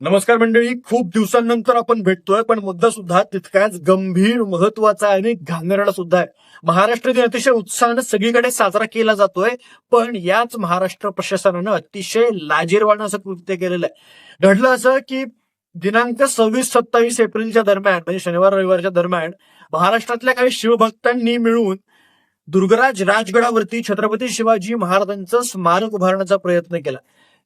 नमस्कार मंडळी खूप दिवसांनंतर आपण भेटतोय पण मुद्दा सुद्धा तितकाच गंभीर महत्त्वाचा आणि घांगरडा सुद्धा आहे. महाराष्ट्र दिन अतिशय उत्साहानं सगळीकडे साजरा केला जातोय पण याच महाराष्ट्र प्रशासनानं अतिशय लाजीरवाणं असं कृत्य केलेलं आहे. घडलं असं की दिनांक सव्वीस सत्तावीस एप्रिलच्या दरम्यान म्हणजे शनिवार रविवारच्या दरम्यान महाराष्ट्रातल्या काही शिवभक्तांनी मिळून दुर्गराज राजगडावरती छत्रपती शिवाजी महाराजांचं स्मारक उभारण्याचा प्रयत्न केला.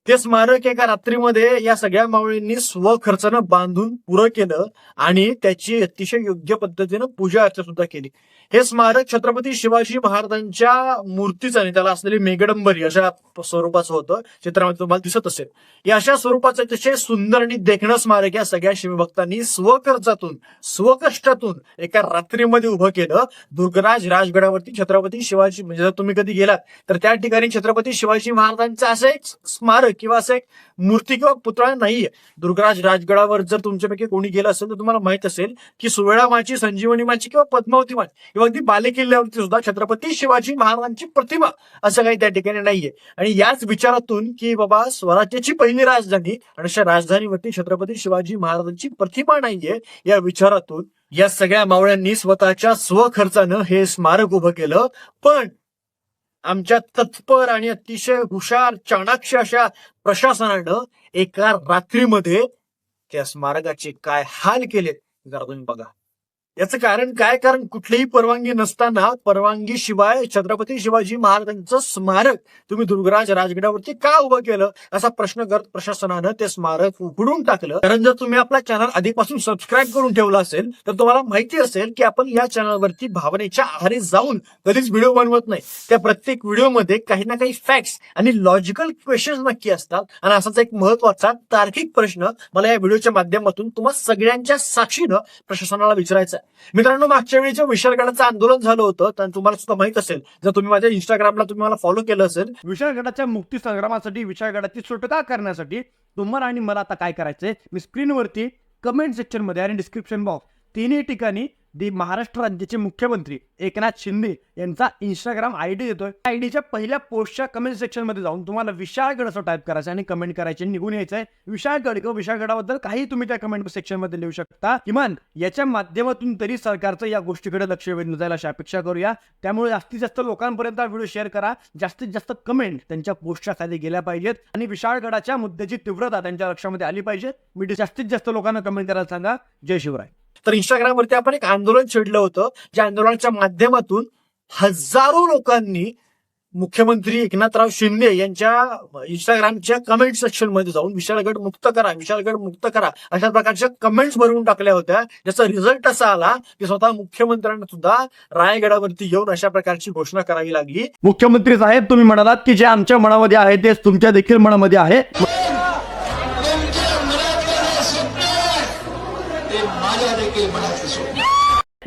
ते स्मारक एका रात्रीमध्ये या सगळ्या मावळींनी स्वखर्चानं बांधून पुरं केलं आणि त्याची अतिशय योग्य पद्धतीनं पूजा अर्चा सुद्धा केली. हे स्मारक छत्रपती शिवाजी महाराजांच्या मूर्तीचं आणि त्याला असलेली मेघडंबरी अशा स्वरूपाचं होतं चित्रामध्ये तुम्हाला दिसत असेल. या अशा स्वरूपाचं अतिशय सुंदर आणि देखणं स्मारक या सगळ्या शिवभक्तांनी स्वखर्चातून स्वकष्टातून एका रात्रीमध्ये उभं केलं. दुर्गराज राजगडावरती छत्रपती शिवाजी म्हणजे जर तुम्ही कधी गेलात तर त्या ठिकाणी छत्रपती शिवाजी महाराजांचं असं एक स्मारक किंवा असं एक मूर्ती किंवा पुतळा नाहीये. दुर्गराज राजगडावर जर तुमच्यापैकी कोणी गेलं असेल तर तुम्हाला माहीत असेल की सुवेळा माची संजीवनी माची किंवा पद्मावती माची किंवा अगदी बालेकिल्ल्यावरती सुद्धा छत्रपती शिवाजी महाराजांची प्रतिमा असं काही त्या ठिकाणी नाहीये. आणि याच विचारातून की बाबा स्वराज्याची पहिली राजधानी आणि अशा राजधानीवरती छत्रपती शिवाजी महाराजांची प्रतिमा नाहीये या विचारातून या सगळ्या मावळ्यांनी स्वतःच्या स्वखर्चानं हे स्मारक उभं केलं. पण आमच्या तत्पर आणि अतिशय हुशार चाणाक्ष अशा प्रशासनानं एका रात्रीमध्ये त्या स्मारकाचे काय हाल केले जरा तुम्ही बघा. याचं कारण काय? कारण कुठलीही परवानगी नसताना परवानगी शिवाय छत्रपती शिवाजी महाराजांचं स्मारक तुम्ही दुर्गराज राजगडावरती का उभं केलं? असा प्रश्न करत प्रशासनानं ते स्मारक उघडून टाकलं. कारण जर तुम्ही आपला चॅनल आधीपासून सबस्क्राईब करून ठेवला असेल तर तुम्हाला माहिती असेल की आपण या चॅनलवरती भावनेच्या आहारी जाऊन कधीच व्हिडिओ बनवत नाही. त्या प्रत्येक व्हिडिओमध्ये काही ना काही फॅक्ट्स आणि लॉजिकल क्वेश्चन्स नक्की असतात. आणि असाच एक महत्त्वाचा तार्किक प्रश्न मला या व्हिडिओच्या माध्यमातून तुम्हाला सगळ्यांच्या साक्षीनं प्रशासनाला विचारायचा मित्रांनो मागच्या विशाल गडाचं आंदोलन झालं होतं तर तुम्हाला सुद्धा माहीत असेल जर तुम्ही माझ्या इंस्टाग्रामला तुम्ही मला फॉलो केलं असेल विशाळगडाच्या मुक्ती संग्रामासाठी विशाळगडाची सुटका करण्यासाठी तुम्हाला आणि मला आता काय करायचंय मी स्क्रीनवरती कमेंट सेक्शनमध्ये आणि डिस्क्रिप्शन बॉक्स तिन्ही ठिकाणी दी महाराष्ट्र राज्याचे मुख्यमंत्री एकनाथ शिंदे यांचा इंस्टाग्राम आय डी देतोय आयडीच्या पहिल्या पोस्टच्या कमेंट सेक्शनमध्ये जाऊन तुम्हाला विशाळगड असं टाईप करायचं आणि कमेंट करायचे निघून यायचं आहे विशाळगड किंवा विशाळगडाबद्दल काही तुम्ही त्या कमेंट सेक्शनमध्ये लिहू शकता. किमान याच्या माध्यमातून तरी सरकारचं या गोष्टीकडे लक्ष वेधलं जाईल अशी अपेक्षा करूया. त्यामुळे जास्तीत जास्त लोकांपर्यंत हा व्हिडिओ शेअर करा. जास्तीत जास्त कमेंट त्यांच्या पोस्टच्या खाली गेल्या पाहिजेत आणि विशाळगडाच्या मुद्द्याची तीव्रता त्यांच्या लक्षामध्ये आली पाहिजे. मी जास्तीत जास्त लोकांना कमेंट करायला सांगा. जय शिवराय. तर इंस्टाग्रामवरती आपण एक आंदोलन छेडलं होतं ज्या आंदोलनाच्या माध्यमातून हजारो लोकांनी मुख्यमंत्री एकनाथराव शिंदे यांच्या इंस्टाग्रामच्या कमेंट सेक्शनमध्ये जाऊन विशालगड मुक्त करा विशालगड मुक्त करा अशा प्रकारच्या कमेंट्स भरून टाकल्या होत्या. ज्याचा रिझल्ट असा आला की स्वतः मुख्यमंत्र्यांना सुद्धा रायगडावरती येऊन अशा प्रकारची घोषणा करावी लागली. मुख्यमंत्री साहेब तुम्ही म्हणालात की जे आमच्या मनामध्ये आहे तेच तुमच्या देखील मनामध्ये आहे.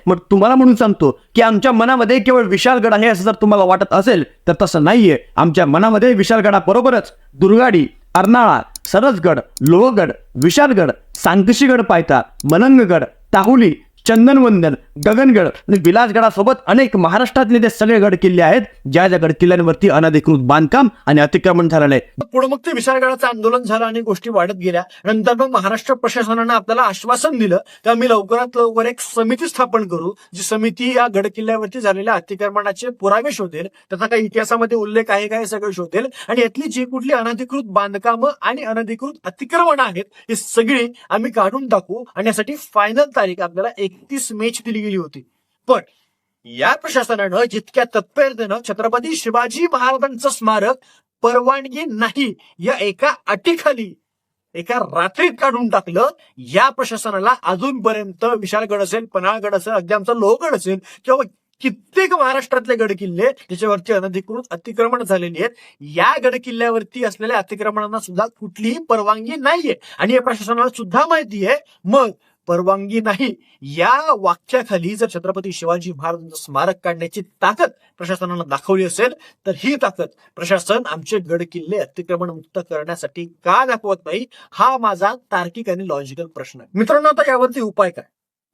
मग तुम्हाला म्हणून सांगतो की आमच्या मनामध्ये केवळ विशालगड आहे असं जर तुम्हाला वाटत असेल तर तसं नाहीये. आमच्या मनामध्ये विशालगडाबरोबरच दुर्गाडी अर्नाळा सरसगड लोहगड विशालगड सांकशीगड पायथा मनंगगड ताहुली चंदनवंदन गगनगड आणि विलासगडासोबत अनेक महाराष्ट्रातले ते सगळे गड किल्ले आहेत ज्या ज्या गड किल्ल्यांवरती अनधिकृत बांधकाम आणि अतिक्रमण झालेलं आहे. पुढे मग ते विशाळगडाचं आंदोलन झालं आणि गोष्टी वाढत गेल्या. नंतर मग महाराष्ट्र प्रशासनानं आपल्याला आश्वासन दिलं की आम्ही लवकरात लवकर एक समिती स्थापन करू जी समिती या गड किल्ल्यावरती झालेल्या अतिक्रमणाचे पुरावे शोधेल. त्याचा काही इतिहासामध्ये उल्लेख आहे काय सगळं शोधेल. आणि यातली जी कुठली अनधिकृत बांधकामं आणि अनधिकृत अतिक्रमण आहेत ही सगळी आम्ही काढून टाकू आणि यासाठी फायनल तारीख आपल्याला एक एकतीस मेच दिली गेली होती. पण या प्रशासनानं जितक्या तत्परतेनं छत्रपती शिवाजी महाराजांचं स्मारक परवानगी नाही या एका अटीखाली एका रात्रीत काढून टाकलं या प्रशासनाला अजूनपर्यंत विशाळगड असेल पन्हाळगड असेल अगदी आमचा लोहगड असेल किंवा कित्येक महाराष्ट्रातले गड किल्ले त्याच्यावरती अनधिकृत अतिक्रमण झालेली आहेत या गड किल्ल्यावरती असलेल्या अतिक्रमणांना सुद्धा कुठलीही परवानगी नाहीये. आणि या प्रशासनाला सुद्धा माहिती आहे मग परवानगी नाही. या वाक्याखाली जर छत्रपती शिवाजी महाराजांचं स्मारक काढण्याची ताकद प्रशासनानं दाखवली असेल तर ही ताकद प्रशासन आमचे गड किल्ले अतिक्रमण मुक्त करण्यासाठी का दाखवत नाही हा माझा तार्किक आणि लॉजिकल प्रश्न आहे. मित्रांनो आता यावरती उपाय काय?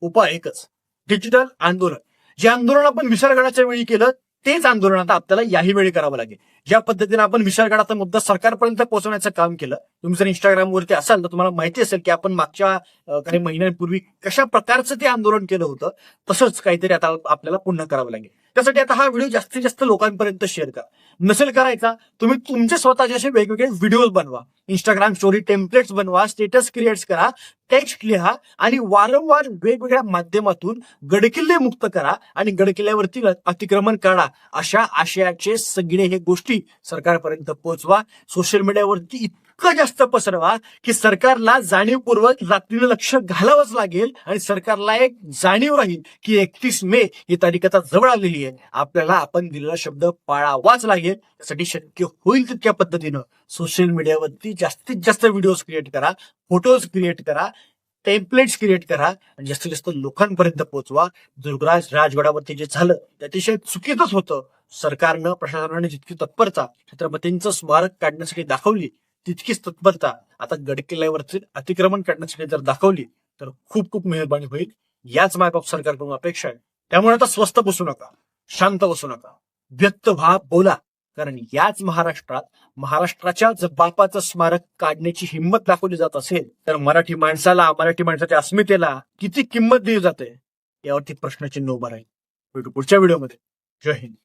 उपाय एकच. डिजिटल आंदोलन. जे आंदोलन आपण विसर्गणाच्या वेळी केलं तेच आंदोलन आता आपल्याला याही वेळी करावं लागेल. ज्या पद्धतीने आपण विशाळगडाचा मुद्दा सरकारपर्यंत पोहोचवण्याचं काम केलं तुम्ही जर इंस्टाग्रामवरती असाल तर तुम्हाला माहिती असेल की आपण मागच्या काही महिन्यांपूर्वी कशा प्रकारचं ते आंदोलन केलं होतं तसंच काहीतरी आता आपल्याला पुन्हा करावं लागेल. त्यासाठी आता हा व्हिडिओ जास्तीत जास्त लोकांपर्यंत शेअर करा. नसेल करायचा तुम्ही तुमचे स्वतःचे असे वेगवेगळे व्हिडिओ बनवा. इंस्टाग्राम स्टोरी टेम्पलेट्स बनवा स्टेटस क्रिएट्स करा टेक्स्ट लिहा आणि वारंवार वेगवेगळ्या माध्यमातून गडकिल्ले मुक्त करा आणि गडकिल्ल्यावरती अतिक्रमण करा अशा आशयाचे सगळे हे गोष्टी सरकारपर्यंत पोहोचवा. सोशल मीडियावरती इतकं जास्त पसरवा की सरकारला जाणीवपूर्वक रात्रीला लक्ष घालावंच लागेल आणि सरकारला एक जाणीव राहील की एकतीस मे ही तारीख आता जवळ आलेली आहे. आपल्याला आपण दिलेला शब्द पाळावाच लागेल. त्यासाठी शक्य होईल तितक्या पद्धतीनं. सोशल मीडियावरती जास्तीत जास्त व्हिडिओज क्रिएट करा फोटोज क्रिएट करा टेम्पलेट्स क्रिएट करा आणि जास्तीत जास्त लोकांपर्यंत पोहोचवा. दुर्गराज राजगडावरती जे झालं ते अतिशय चुकीचंच होतं. सरकारनं प्रशासनाने जितकी तत्परता छत्रपतींचं स्मारक काढण्यासाठी दाखवली तितकीच तत्परता. आता गडकिल्ल्यावरती अतिक्रमण करण्यासाठी जर दाखवली तर खूप खूप मेहरबानी होईल. याच मायबाप सरकारकडून अपेक्षा आहे. त्यामुळे आता स्वस्त बसू नका शांत बसू नका. व्यक्त व्हा बोला. कारण याच महाराष्ट्रात महाराष्ट्राच्या जर बापाचं स्मारक काढण्याची हिंमत दाखवली जात असेल तर मराठी माणसाला मराठी माणसाच्या अस्मितेला किती किंमत दिली जाते? यावरती प्रश्नाचिन्ह उभा राहील. भेटू पुढच्या व्हिडिओमध्ये. जय हिंद.